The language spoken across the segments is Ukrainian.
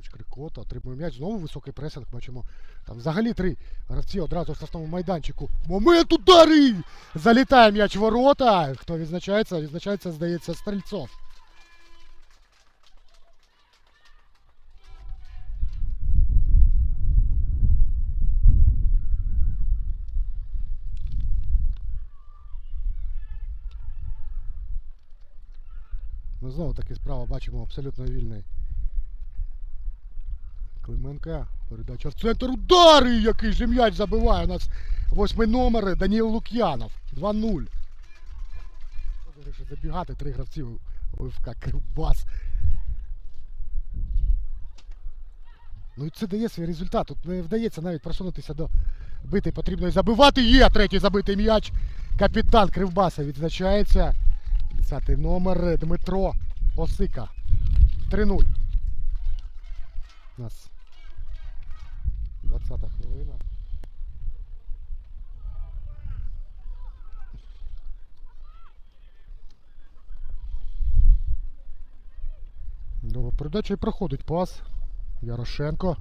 Поруч Крикота, отримує м'яч, знову високий пресинг, бачимо. Там взагалі три гравці одразу в штрафному майданчику. Момент удари! Залітає м'яч ворота. Хто відзначається? Відзначається, здається, Стрельцов. Ну, знову таки справа бачимо абсолютно вільний. Клименка. Передача в центр. Удари! Який же м'яч забиває у нас восьмий номер Даніл Лук'янов. 2-0. Вирішив забігати три гравці ОФК Кривбас. Ну і це дає свій результат. Тут не вдається навіть просунутися до бити потрібно і забивати. Є третій забитий м'яч. Капітан Кривбаса відзначається. 10 номер Дмитро Осика. 3-0. У нас 20 хвилина. Довга передача і проходить пас. Ярошенко.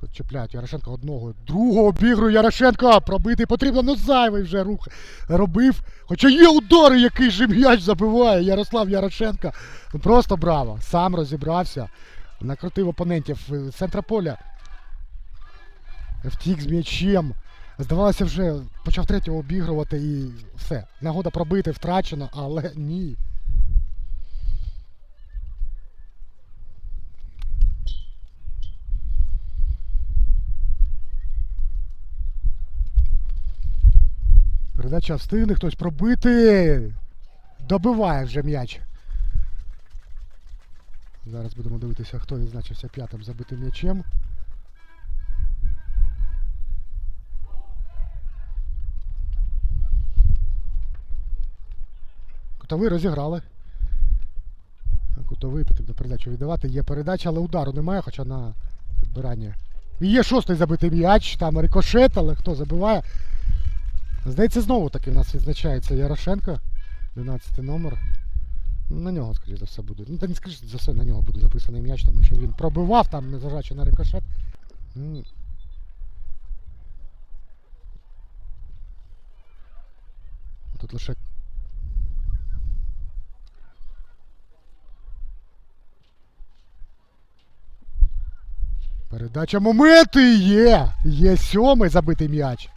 Тут чіпляють Ярошенко одного. Другого обігру Ярошенко. Пробити потрібно, ну зайвий вже рух робив. Хоча є удари, який же м'яч забиває Ярослав Ярошенко. Ну, Просто браво. Сам розібрався. Накрутив опонентів з центра поля. Втік з м'ячем. Здавалося, вже почав третього обігрувати і все. Нагода пробити втрачено, але ні. Передача встигне хтось пробити. Добиває вже м'яч. Зараз будемо дивитися, хто відзначився п'ятим забитим м'ячем. Кутовий розіграли. Кутовий потрібно передачу віддавати. Є передача, але удару немає, хоча на підбиранні. І є шостий забитий м'яч, там рикошет, але хто забиває? Здається, знову таки в нас відзначається Ярошенко, 12 номер. На нього, скоріш за все, буде. Ну, та не скоріш за все, на нього буде записаний м'яч, тому що він пробивав там, незважаючи на рикошет. Тут лише. Передача моменти є! Є сьомий забитий м'яч.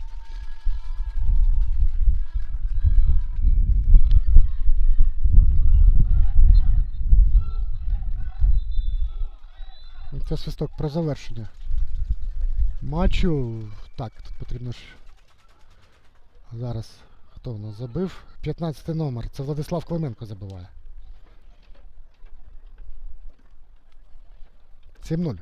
Це свисток про завершення матчу. Так, тут потрібно ж. Зараз хто в нас забив? 15 номер. Це Владислав Клименко забиває. 7-0.